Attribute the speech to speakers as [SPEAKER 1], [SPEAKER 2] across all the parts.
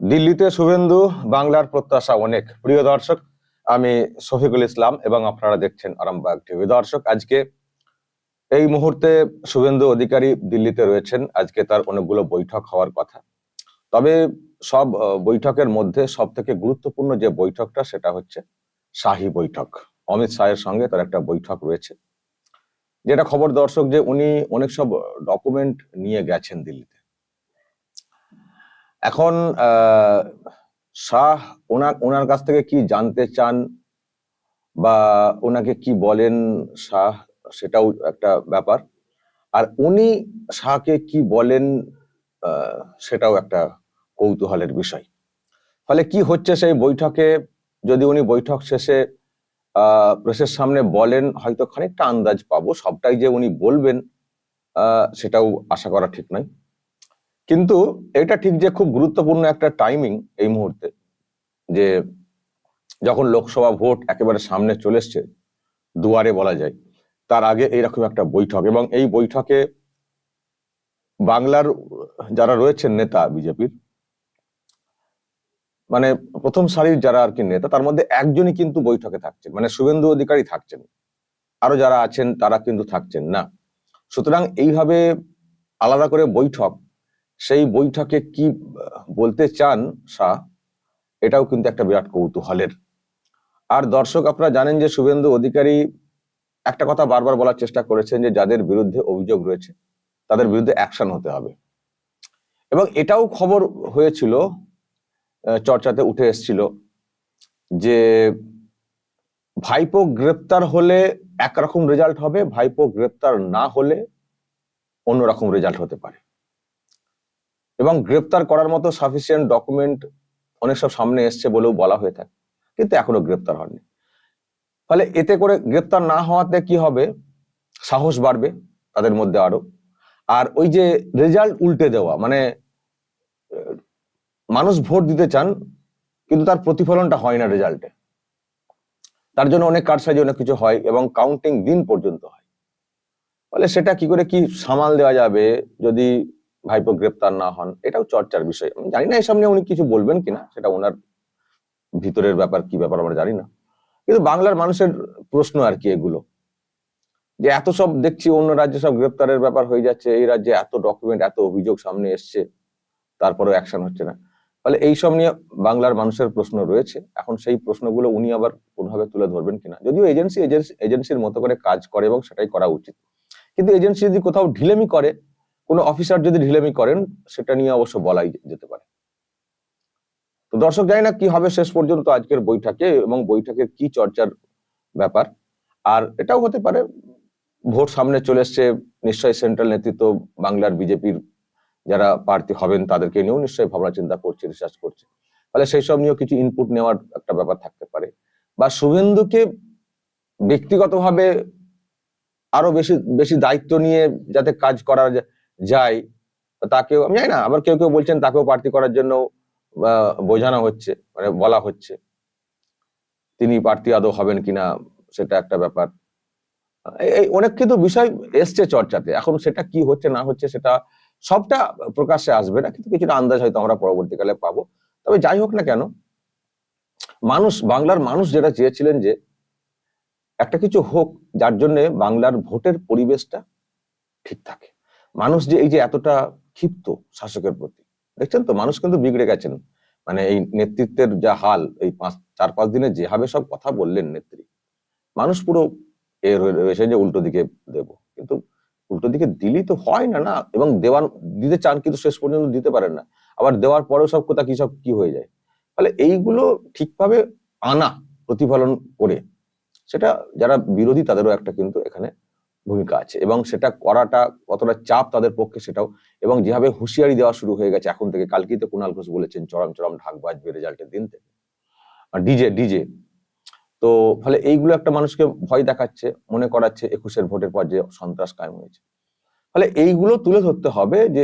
[SPEAKER 1] দিল্লিতে শুভেন্দু, বাংলার প্রত্যাশা অনেক। প্রিয় দর্শক, আমি শফিকুল ইসলাম এবং আপনারা দেখছেন আরামবাগ টিভি। দর্শক, আজকে এই মুহূর্তে শুভেন্দু অধিকারী দিল্লিতে রয়েছেন। আজকে তার অনেকগুলো বৈঠক হওয়ার কথা। তবে সব বৈঠকের মধ্যে সব থেকে গুরুত্বপূর্ণ যে বৈঠকটা সেটা হচ্ছে শাহী বৈঠক। অমিত শাহের সঙ্গে তার একটা বৈঠক রয়েছে। যেটা খবর দর্শক যে উনি অনেক সব ডকুমেন্ট নিয়ে গেছেন দিল্লিতে। এখন শাহ ওনার ওনার কাছ থেকে কি জানতে চান বা ওনাকে কি বলেন শাহ, সেটাও একটা ব্যাপার। আর উনি শাহকে কি বলেন সেটাও একটা কৌতূহলের বিষয়। ফলে কি হচ্ছে সেই বৈঠকে? যদি উনি বৈঠক শেষে প্রেসের সামনে বলেন, হয়তো খানিকটা আন্দাজ পাবো। সবটাই যে উনি বলবেন সেটাও আশা করা ঠিক নয়। কিন্তু এটা ঠিক যে খুব গুরুত্বপূর্ণ একটা টাইমিং এই মুহূর্তে, যে যখন লোকসভা ভোট একেবারে সামনে চলে এসছে, দুয়ারে বলা যায়, তার আগে এইরকম একটা বৈঠক এবং এই বৈঠকে বাংলার যারা রয়েছেন নেতা বিজেপির মানে প্রথম সারির যারা আর কি নেতা, তার মধ্যে একজনই কিন্তু বৈঠকে থাকছেন মানে শুভেন্দু অধিকারী থাকছেন, আরও যারা আছেন তারা কিন্তু থাকছেন না। সুতরাং এইভাবে আলাদা করে বৈঠক সেই বৈঠকে কি বলতে চান শাহ? এটাও কিন্তু একটা বিরাট কৌতূহলের। আর দর্শক আপনারা জানেন যে শুভেন্দু অধিকারী একটা কথা বারবার বলার চেষ্টা করেছেন যে যাদের বিরুদ্ধে অভিযোগ রয়েছে, তাদের বিরুদ্ধে অ্যাকশন হতে হবে। এবং এটাও খবর হয়েছিল চর্চাতে উঠে এসেছিল যে ভাইপো গ্রেপ্তার হলে একরকম রেজাল্ট হবে, ভাইপো গ্রেপ্তার না হলে অন্যরকম রেজাল্ট হতে পারে। এবং গ্রেপ্তার করার মতো সাফিসিয়েন্ট ডকুমেন্ট অনেক সব সামনে এসছে বলেও বলা হয়ে থাকে। কিন্তু এখনও গ্রেপ্তার হয়নি ফলে এতে করে গ্রেপ্তার না হওয়াতে কি হবে? সাহস বাড়বে তাদের মধ্যে আরও আর ওই যে রেজাল্ট উল্টে দেওয়া মানে মানুষ ভোট দিতে চান, কিন্তু তার প্রতিফলনটা হয় না রেজাল্টে তার জন্য অনেক কারসাজি, অনেক কিছু হয় এবং কাউন্টিং দিন পর্যন্ত হয়। ফলে সেটা কি করে কি সামাল দেওয়া যাবে? যদি ভাইপো গ্রেপ্তার না হন, এটাও চর্চার বিষয়। আমি জানি না এসব নিয়ে উনি কিছু বলবেন কিনা, সেটা ওনার ভিতরের ব্যাপার, কি ব্যাপার আমরা জানি না। কিন্তু বাংলার মানুষের প্রশ্ন আর কি এগুলো। যে এত সব দেখছি, অন্য রাজ্যে সব গ্রেপ্তারের ব্যাপার হয়ে যাচ্ছে, এই রাজ্যে এত ডকুমেন্ট এত অভিযোগ সামনে এসছে, তারপরেও অ্যাকশন হচ্ছে না। ফলে এইসব নিয়ে বাংলার মানুষের প্রশ্ন রয়েছে। এখন সেই প্রশ্নগুলো উনি আবার কোনোভাবে তুলে ধরবেন কিনা? যদিও এজেন্সি এজেন্সির মতো করে কাজ করে এবং সেটাই করা উচিত। কিন্তু এজেন্সি যদি কোথাও ঢিলেমি করে কোনো অফিসার যদি ঢিলেমি করেন, সেটা নিয়ে অবশ্য বলাই যেতে পারে। তো দর্শক, জানি না কি হবে শেষ পর্যন্ত আজকের বৈঠকে এবং বৈঠকের কি চর্চার ব্যাপার। আর এটাও হতে পারে, ভোট সামনে চলে এসছে, নিশ্চয়ই সেন্ট্রাল নেতৃত্ব বাংলার বিজেপির যারা প্রার্থী হবেন, তাদেরকে নিয়েও নিশ্চয়ই ভাবনা চিন্তা করছে, রিসার্চ করছে। তাহলে সেই সব নিয়েও কিছু ইনপুট নেওয়ার একটা ব্যাপার থাকতে পারে। বা শুভেন্দুকে ব্যক্তিগতভাবে আরও বেশি বেশি দায়িত্ব নিয়ে যাতে কাজ করা যা- যায় তাকেও, আমি জানি না, আবার কেউ কেউ বলছেন তাকেও প্রার্থী করার জন্য বোঝানো হচ্ছে মানে বলা হচ্ছে। তিনি প্রার্থী আদৌ হবেন কিনা, সেটা একটা ব্যাপার। এই অনেক কিন্তু বিষয় এসছে চর্চাতে, এখন সেটা কি হচ্ছে, না হচ্ছে, সেটা সবটা প্রকাশ্যে আসবে না, কিন্তু কিছুটা আন্দাজ হয়তো আমরা পরবর্তীকালে পাবো। তবে যাই হোক না কেন, মানুষ, বাংলার মানুষ যেটা চেয়েছিলেন যে, একটা কিছু হোক, যার জন্য বাংলার ভোটের পরিবেশটা ঠিক থাকে। মানুষ যে এই যে এতটা ক্ষিপ্ত শাসকের প্রতি, দেখছেন তো? মানুষ কিন্তু বিগড়ে গেছেন। মানে এই নেতৃত্বের যা হাল, এই পাঁচ, চার, পাঁচ দিনে যেভাবে সব কথা বললেন নেত্রী, মানুষ পুরো এ রয়ে- রয়েছে যে উল্টো দিকে দেব। কিন্তু উল্টো দিকে দিলেই তো হয় না না? এবং দেওয়ার দিতে চান কিন্তু শেষ পর্যন্ত দিতে পারেন না। আবার দেওয়ার পরেও সব কথা কি সব কি হয়ে যায়? ফলে এইগুলো ঠিকভাবে আনা, প্রতিফলন করে, সেটা যারা বিরোধী তাদেরও একটা কিন্তু এখানে ভূমিকা আছে। এবং সেটা করাটা কতটা চাপ তাদের পক্ষে সেটাও এবং যেভাবে হুঁশিয়ারি দেওয়া শুরু হয়ে গেছে এখন থেকে, কালকেই তো কুণাল ঘোষ বলেছেন, চরম চরম ঢাক বাজবে রেজাল্টের দিন থেকে। DJ DJ. তো ফলে এইগুলো একটা মানুষকে ভয় দেখাচ্ছে, মনে করাচ্ছে একুশের ভোটের পর যে সন্ত্রাস কায়েম হয়েছে। ফলে এইগুলো তুলে ধরতে হবে যে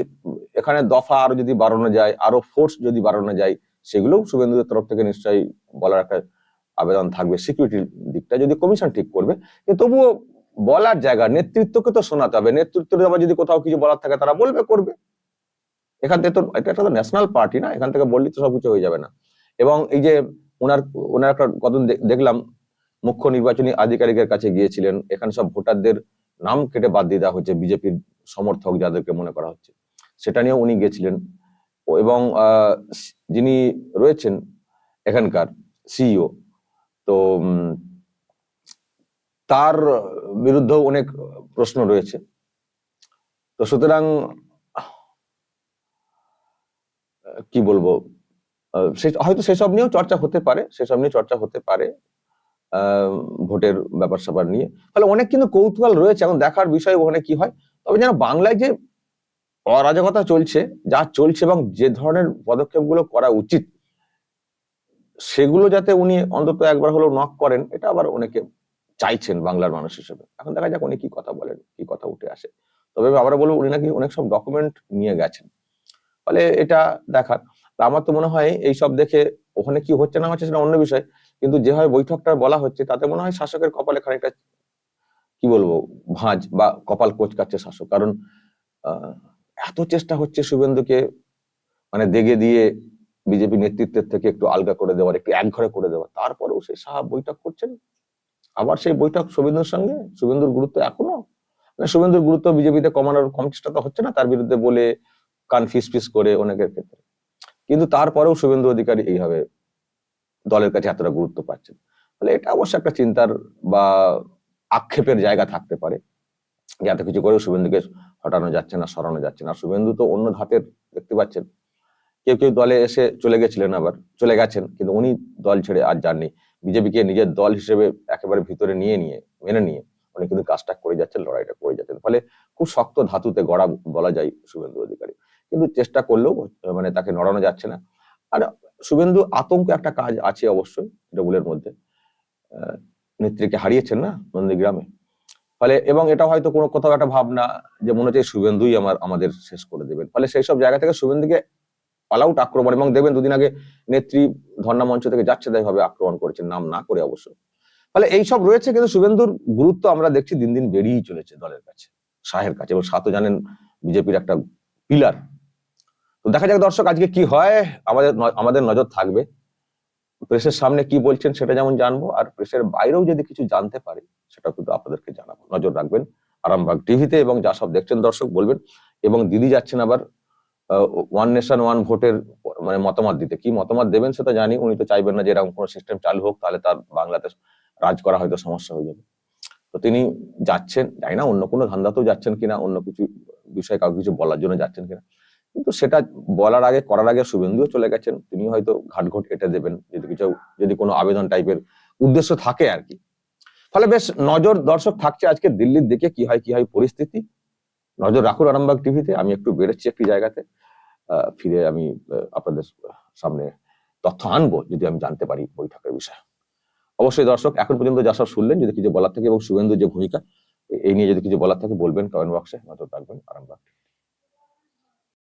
[SPEAKER 1] এখানে দফা আরও যদি বাড়ানো যায়, আরও ফোর্স যদি বাড়ানো যায়, সেগুলোও শুভেন্দুদের তরফ থেকে নিশ্চয়ই বলার একটা আবেদন থাকবে। সিকিউরিটির দিকটা যদি কমিশন ঠিক করবে তবুও বলার জায়গা নেতৃত্বকে তো শোনাতে হবে। নেতৃত্বের আবার যদি কোথাও কিছু বলার থাকে তারা বলবে করবে। এখান থেকে তো এটা একটা ন্যাশনাল পার্টি না? এখান থেকে বললেই তো সবকিছু হয়ে যাবে না। এবং এই যে ওনার ওনার একটা কদিন দেখলাম মুখ্য নির্বাচনী আধিকারিকের কাছে গিয়েছিলেন। এখানে সব ভোটারদের নাম কেটে বাদ দিয়ে দেওয়া হচ্ছে বিজেপির সমর্থক যাদেরকে মনে করা হচ্ছে। সেটা নিয়েও উনি গেছিলেন। এবং যিনি রয়েছেন এখানকার সিইও তো উম, তার বিরুদ্ধেও অনেক প্রশ্ন রয়েছে। তো সুতরাং, কি বলব? হয়তো সেসব নিয়েও চর্চা হতে পারে, সেসব নিয়ে চর্চা হতে পারে ভোটের ব্যাপার স্যাপার নিয়ে। ফলে অনেক কিন্তু কৌতূহল রয়েছে, এখন দেখার বিষয় ওখানে কি হয়। তবে যেন বাংলায় যে অরাজকতা চলছে, যা চলছে এবং যে ধরনের পদক্ষেপগুলো করা উচিত, সেগুলো যাতে উনি অন্তত একবার হলেও নক করেন, এটা আবার অনেকে চাইছেন বাংলার মানুষ হিসেবে। এখন দেখা যাক উনি কি কথা বলেন, কি কথা উঠে আসে। তবে আমি আবার বলব, উনি নাকি অনেক সব ডকুমেন্ট নিয়ে গেছেন। ফলে এটা দেখার। আমার তো মনে হয় এই সব দেখে ওখানে কি হচ্ছে না হচ্ছে সেটা অন্য বিষয়। কিন্তু যেভাবে বৈঠকটা বলা হচ্ছে, তাতে মনে হয় শাসকের কপালে খানিকটা, কি বলব, ভাঁজ বা কপাল কোচকাচ্ছে শাসক। কারণ এত চেষ্টা হচ্ছে শুভেন্দুকে মানে দেগে দিয়ে বিজেপি নেতৃত্বের থেকে একটু আলগা করে দেওয়ার, একটু একঘরে করে দেওয়ার। তারপরেও সে সাহা বৈঠক করছেন? আবার সেই বৈঠক শুভেন্দুর সঙ্গে? শুভেন্দুর গুরুত্ব এখনও? মানে শুভেন্দুর গুরুত্ব বিজেপিতে কমানোর কম চেষ্টা তো হচ্ছে না, তার বিরুদ্ধে বলে কান ফিস ফিস করে অনেকের ক্ষেত্রে। কিন্তু তারপরেও শুভেন্দু অধিকারী এইভাবে দলের কাছে এতটা গুরুত্ব পাচ্ছেন তাহলে এটা অবশ্য একটা চিন্তার বা আক্ষেপের জায়গা থাকতে পারে। যে এত কিছু করেও শুভেন্দুকে হটানো যাচ্ছে না, সরানো যাচ্ছে না। শুভেন্দু তো অন্য ধাতের, দেখতে পাচ্ছেন? কেউ কেউ দলে এসে চলে গেছিলেন আবার, চলে গেছেন, কিন্তু উনি দল ছেড়ে আর যাননি। বিজেপিকে নিজের দল হিসেবে একেবারে ভিতরে নিয়ে নিয়ে, মেনে নিয়ে উনি কিন্তু কাজটা করে যাচ্ছেন, লড়াইটা করে যাচ্ছেন। ফলে খুব শক্ত ধাতুতে গড়া বলা যায় শুভেন্দু অধিকারী। কিন্তু চেষ্টা করলেও মানে তাকে নড়ানো যাচ্ছে না। আর শুভেন্দু আতঙ্ক একটা কাজ আছে অবশ্যই ডবুলের মধ্যে। নেত্রীকে হারিয়েছেন না নন্দীগ্রামে। ফলে, এবং এটা হয়তো কোনো কোথাও একটা ভাবনা যে মনে হচ্ছে শুভেন্দুই আমার, আমাদের শেষ করে দেবেন। ফলে সেই সব জায়গা থেকে শুভেন্দুকে অল আউট আক্রমণ এবং দেখবেন দুদিন আগে নেত্রী ধর্ণা মঞ্চ থেকে যাচ্ছে তাই ভাবে আক্রমণ করেছেন, নাম না করে অবশ্য। ফলে এই সব রয়েছে কিন্তু শুভেন্দুর গুরুত্ব আমরা দেখছি দিন দিন বেড়েই চলেছে দলের কাছে, শাহের কাছে এবং তো জানেন বিজেপির একটা পিলার তো দেখা যাক দর্শক আজকে কি হয়, আমাদের আমাদের নজর থাকবে। প্রেসের সামনে কি বলছেন সেটা যেমন জানব, আর প্রেসের বাইরেও যদি কিছু জানতে পারি, সেটা কিন্তু আপনাদেরকে জানাব। নজর রাখবেন আরামবাগ টিভিতে এবং যা সব দেখছেন দর্শক বলবেন, এবং দিদি যাচ্ছেন আবার ওয়ান নেশন ওয়ান ভোটের মানে মতামত দিতে। কি মতামত দেবেন সেটা জানি, উনি তো চাইবেন না যে এরকম কোনো সিস্টেম চালু হোক, তাহলে তার বাংলাতে রাজ করা হয়তো সমস্যা হয়ে যাবে। তো তিনি যাচ্ছেন, জানি না, অন্য কোনো ধান্দাতেও যাচ্ছেন কিনা, অন্য কিছু বিষয়ে কাউকে কিছু বলার জন্য যাচ্ছেন কিনা। কিন্তু সেটা বলার আগে, করার আগে শুভেন্দুও চলে গেছেন তিনি হয়তো ঘাটঘট এটে দেবেন, যদি কিছু, যদি কোনো আবেদন টাইপের উদ্দেশ্য থাকে আর কি। ফলে বেশ নজর দর্শক থাকছে আজকে দিল্লির দিকে, কি হয় কি হয় পরিস্থিতি। নজর রাখুন আরামবাগ টিভিতে আমি একটু বেরোচ্ছি একটি জায়গাতে। ফিরে আমি আপনাদের সামনে তথ্য আনব যদি আমি জানতে পারি বৈঠকের বিষয়ে। অবশ্যই দর্শক, এখন পর্যন্ত যা সব শুনলেন, যদি কিছু বলার থাকে এবং শুভেন্দুর যে ভূমিকা এই নিয়ে যদি কিছু বলার থাকে বলবেন কমেন্ট বক্সে নজর রাখবেন। আরামবাগ।